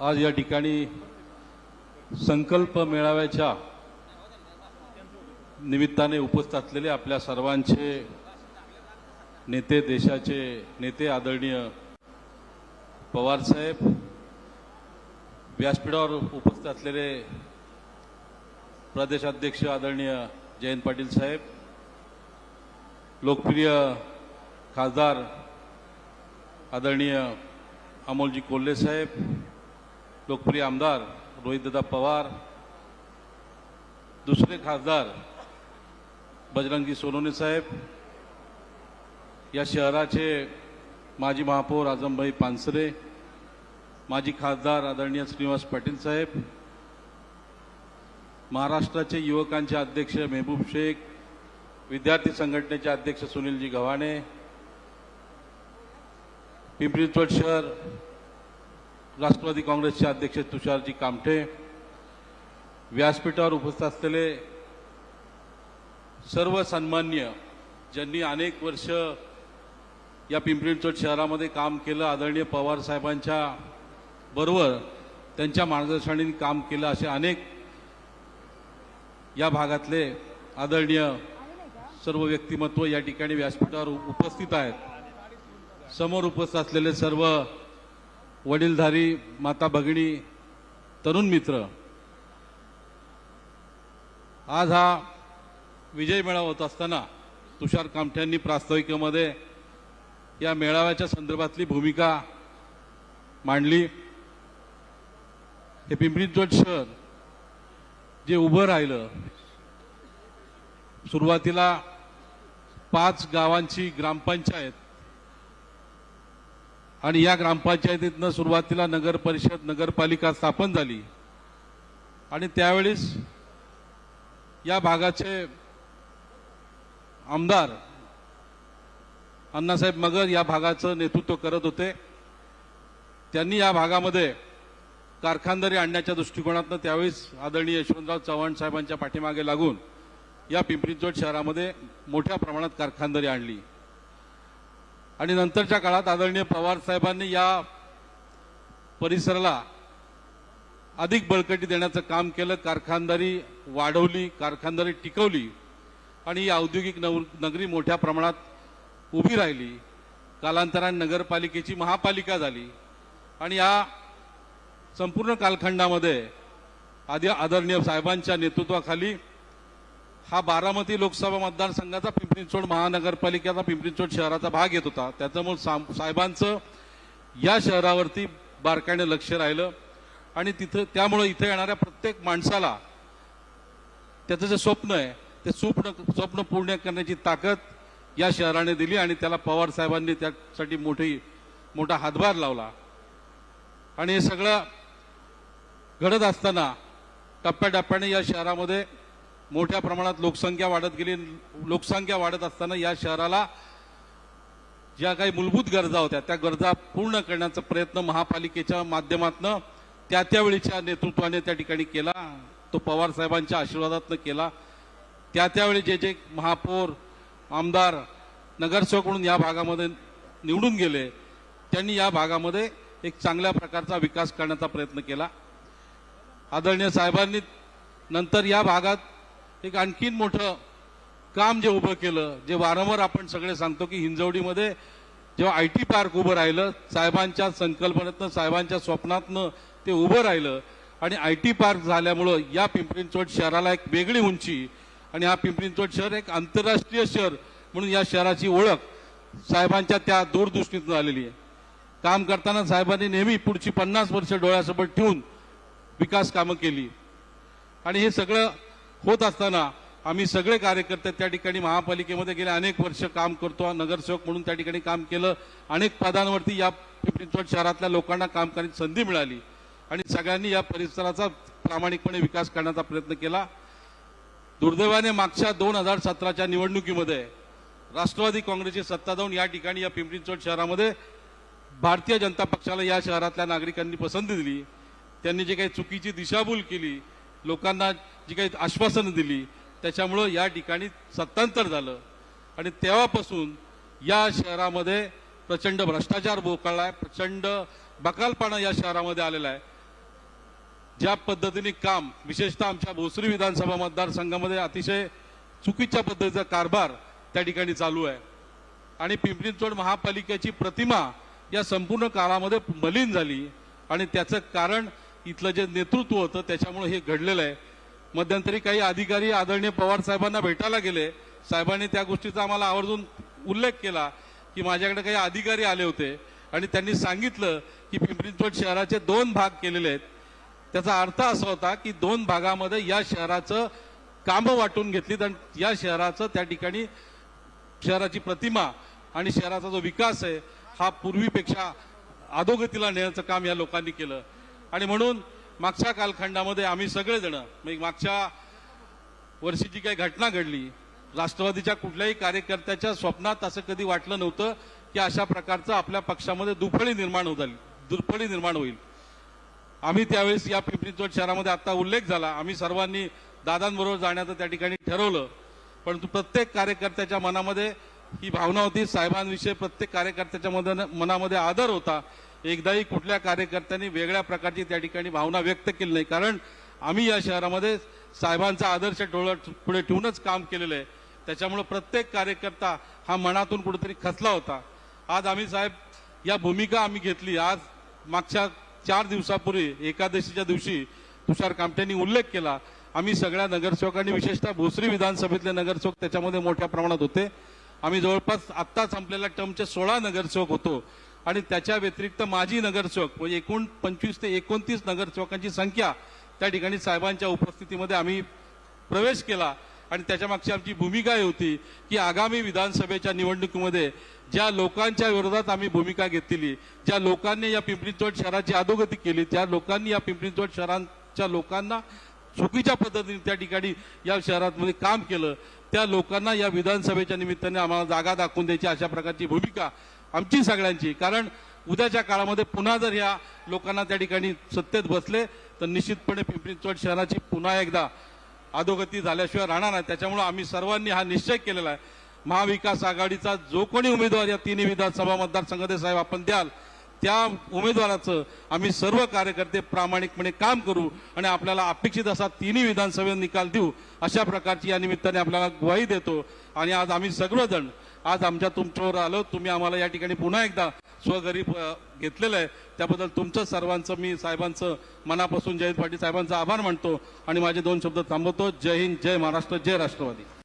आज या ठिकाणी संकल्प मेळाव्याच्या निमित्ताने उपस्थित असलेले आपल्या सर्वांचे नेते देशाचे नेते आदरणीय पवारसाहेब व्यासपीठावर उपस्थित असलेले प्रदेशाध्यक्ष आदरणीय जयंत पाटील साहेब लोकप्रिय खासदार आदरणीय अमोलजी कोल्हे साहेब लोकप्रिय आमदार रोहितदादा पवार दुसरे खासदार बजरंगी सोनोने साहेब या शहराचे माजी महापौर आजमभाई पानसरे माजी खासदार आदरणीय श्रीनिवास पाटील साहेब महाराष्ट्राचे युवकांचे अध्यक्ष मेहबूब शेख विद्यार्थी संघटनेचे अध्यक्ष सुनीलजी गव्हाणे पिंपरी चिंचवड शहर राष्ट्रवादी काँग्रेसचे अध्यक्ष तुषारजी कामठे व्यासपीठावर उपस्थित असलेले सर्व सन्मान्य ज्यांनी अनेक वर्ष या पिंपरी चिंचवड शहरामध्ये काम केलं आदरणीय पवार साहेबांच्या बरोबर त्यांच्या मार्गदर्शनाने काम केलं असे अनेक या भागातले आदरणीय सर्व व्यक्तिमत्व या ठिकाणी व्यासपीठावर उपस्थित आहेत. समोर उपस्थित असलेले सर्व वडीलधारी माता भगिनी तरुण मित्र. आज हा विजय मेळावा होत असताना तुषार कामठ्यांनी प्रास्ताविकेमध्ये या मेळाव्याच्या संदर्भातली भूमिका मांडली. हे पिंपरी चिंचवड शहर जे उभं राहिलं सुरुवातीला पाच गावांची ग्रामपंचायत आणि या ग्रामपंचायतीतनं सुरुवातीला नगर परिषद नगरपालिका स्थापन झाली. आणि त्यावेळेस या भागाचे आमदार अण्णासाहेब मगर या भागाचं नेतृत्व करत होते. त्यांनी या भागामध्ये कारखानदारी आणण्याच्या दृष्टिकोनातनं त्यावेळेस आदरणीय यशवंतराव चव्हाण साहेबांच्या पाठीमागे लागून या पिंपरी चिंचवड शहरामध्ये मोठ्या प्रमाणात कारखानदारी आणली. आणि नंतरच्या काळात आदरणीय पवार साहेबांनी या परिसराला अधिक बळकटी देण्याचं काम केलं कारखानदारी वाढवली कारखानदारी टिकवली आणि ही औद्योगिक नव नगरी मोठ्या प्रमाणात उभी राहिली. कालांतराने नगरपालिकेची महापालिका झाली आणि या संपूर्ण कालखंडामध्ये आधी आदरणीय साहेबांच्या नेतृत्वाखाली हा बारामती लोकसभा मतदारसंघाचा पिंपरी चिंचवड महानगरपालिकेचा पिंपरी शहराचा भाग येत होता. त्याच्यामुळे साम- साहेबांचं या शहरावरती बारकाईने लक्ष राहिलं. आणि तिथं त्यामुळं इथं येणाऱ्या प्रत्येक माणसाला त्याचं जे स्वप्न आहे ते स्वप्न स्वप्न पूर्ण करण्याची ताकद या शहराने दिली आणि त्याला पवार साहेबांनी त्यासाठी मोठी मोठा हातभार लावला. आणि हे सगळं घडत असताना टप्प्याटप्प्याने या शहरामध्ये मोठ्या प्रमाणात लोकसंख्या वाढत गेली. लोकसंख्या वाढत असताना या शहराला ज्या काही मूलभूत गरजा होत्या त्या गरजा पूर्ण करण्याचा प्रयत्न महापालिकेच्या माध्यमातून त्या त्यावेळीच्या नेतृत्वाने त्या ठिकाणी केला. तो पवार साहेबांच्या आशीर्वादातनं केला. त्या त्यावेळी जे जे महापौर आमदार नगरसेवक म्हणून या भागामध्ये निवडून गेले त्यांनी या भागामध्ये एक चांगल्या प्रकारचा विकास करण्याचा प्रयत्न केला. आदरणीय साहेबांनी नंतर या भागात एक आणखीन मोठं काम जे उभं केलं जे वारंवार आपण सगळे सांगतो की हिंजवडीमध्ये जेव्हा आय टी पार्क उभं राहिलं साहेबांच्या संकल्पनेतनं साहेबांच्या स्वप्नातनं ते उभं राहिलं आणि आय टी पार्क झाल्यामुळं या पिंपरी शहराला एक वेगळी उंची आणि हा पिंपरी शहर एक आंतरराष्ट्रीय शहर म्हणून या शहराची ओळख साहेबांच्या त्या दूरदृष्टीतून आलेली आहे. काम करताना साहेबांनी नेहमी पुढची पन्नास वर्ष डोळ्यासोबत ठेवून विकास कामं केली. आणि हे सगळं होत असताना आम्ही सगळे कार्यकर्ते त्या ठिकाणी महापालिकेमध्ये गेले अनेक वर्ष काम करतो नगरसेवक म्हणून त्या ठिकाणी काम केलं अनेक पदांवरती या पिंपरी शहरातल्या लोकांना काम करण्याची संधी मिळाली. आणि सगळ्यांनी या परिसराचा प्रामाणिकपणे विकास करण्याचा प्रयत्न केला. दुर्दैवाने मागच्या दोन हजार सतराच्या निवडणुकीमध्ये राष्ट्रवादी काँग्रेसची सत्ता जाऊन या ठिकाणी या पिंपरी शहरामध्ये भारतीय जनता पक्षाला या शहरातल्या नागरिकांनी पसंती दिली. त्यांनी जे काही चुकीची दिशाभूल केली लोकांना जी काही आश्वासनं दिली त्याच्यामुळं या ठिकाणी सत्तांतर झालं. आणि तेव्हापासून या शहरामध्ये प्रचंड भ्रष्टाचार बोकाळला आहे प्रचंड बकालपणा या शहरामध्ये आलेला आहे. ज्या पद्धतीने काम विशेषतः आमच्या भोसरी विधानसभा मतदारसंघामध्ये अतिशय चुकीच्या पद्धतीचा कारभार त्या ठिकाणी चालू आहे. आणि पिंपरी महापालिकेची प्रतिमा या संपूर्ण काळामध्ये मलिन झाली. आणि त्याचं कारण इथलं जे नेतृत्व होतं त्याच्यामुळे हे घडलेलं आहे. मध्यंतरी काही अधिकारी आदरणीय पवार साहेबांना भेटायला गेले. साहेबांनी त्या गोष्टीचा आम्हाला आवर्जून उल्लेख केला की माझ्याकडे काही अधिकारी आले होते आणि त्यांनी सांगितलं की पिंपरी चिंचवड शहराचे दोन भाग केलेले आहेत. त्याचा अर्थ असा होता की दोन भागामध्ये या शहराचं कामं वाटून घेतलीत आणि या शहराचं त्या ठिकाणी शहराची प्रतिमा आणि शहराचा जो विकास आहे हा पूर्वीपेक्षा अधोगतीला नेण्याचं काम या लोकांनी केलं. आणि म्हणून मागच्या कालखंडामध्ये आम्ही सगळेजण म्हणजे मागच्या वर्षी जी काही घटना घडली राष्ट्रवादीच्या कुठल्याही कार्यकर्त्याच्या स्वप्नात असं कधी वाटलं नव्हतं की अशा प्रकारचं आपल्या पक्षामध्ये दुफळी निर्माण होत दुर्फळी निर्माण होईल. आम्ही त्यावेळेस या पिंपरी चिंचवड शहरामध्ये आता उल्लेख झाला. आम्ही सर्वांनी दादांबरोबर जाण्याचं त्या ठिकाणी ठरवलं. परंतु प्रत्येक कार्यकर्त्याच्या मनामध्ये ही भावना होती. साहेबांविषयी प्रत्येक कार्यकर्त्याच्या मनामध्ये आदर होता. एकदाही कुठल्या कार्यकर्त्यांनी वेगळ्या प्रकारची त्या ठिकाणी भावना व्यक्त केली नाही. कारण आम्ही या शहरामध्ये साहेबांचा आदर्श डोळा पुढे ठेवूनच काम केलेलं आहे. त्याच्यामुळं प्रत्येक कार्यकर्ता हा मनातून कुठेतरी खचला होता. आज आम्ही साहेब या भूमिका आम्ही घेतली. आज मागच्या चार दिवसापूर्वी एकादशीच्या दिवशी तुषार कामट्यांनी उल्लेख केला. आम्ही सगळ्या नगरसेवकांनी विशेषतः भोसरी विधानसभेतले नगरसेवक त्याच्यामध्ये मोठ्या प्रमाणात होते. आम्ही जवळपास आत्ता संपलेल्या टर्मचे सोळा नगरसेवक होतो. आणि त्याच्या व्यतिरिक्त माजी नगरसेवक म्हणजे एकूण पंचवीस ते एकोणतीस नगरसेवकांची संख्या त्या ठिकाणी साहेबांच्या उपस्थितीमध्ये आम्ही प्रवेश केला. आणि त्याच्यामागची आमची भूमिका ही होती की आगामी विधानसभेच्या निवडणुकीमध्ये ज्या लोकांच्या विरोधात आम्ही भूमिका घेतलेली ज्या लोकांनी या पिंपरी शहराची अधोगती केली त्या लोकांनी या पिंपरी शहरांच्या लोकांना चुकीच्या पद्धतीने त्या ठिकाणी या शहरामध्ये काम केलं त्या लोकांना या विधानसभेच्या निमित्ताने आम्हाला जागा दाखवून द्यायची अशा प्रकारची भूमिका आमची सगळ्यांची. कारण उद्याच्या काळामध्ये पुन्हा जर या लोकांना त्या ठिकाणी सत्तेत बसले तर निश्चितपणे पिंपरी चिंचवड शहराची पुन्हा एकदा अधोगती झाल्याशिवाय राहणार नाही. त्याच्यामुळे आम्ही सर्वांनी हा निश्चय केलेला आहे. महाविकास आघाडीचा जो कोणी उमेदवार या तिन्ही विधानसभा मतदारसंघाचे साहेब आपण द्याल त्या उमेदवाराचं आम्ही सर्व कार्यकर्ते प्रामाणिकपणे काम करू आणि आपल्याला अपेक्षित असा तिन्ही विधानसभेत निकाल देऊ अशा प्रकारची या निमित्ताने आपल्याला ग्वाही देतो. आणि आज आम्ही सगळेजण आज आमच्या तुमच्यावर आलो तुम्ही आम्हाला या ठिकाणी पुन्हा एकदा स्वघरी घेतलेलं आहे. त्याबद्दल तुमचं सर्वांचं मी साहेबांचं मनापासून जयंत पाटील साहेबांचा आभार मानतो आणि माझे दोन शब्द थांबवतो. जय हिंद जय महाराष्ट्र जय राष्ट्रवादी.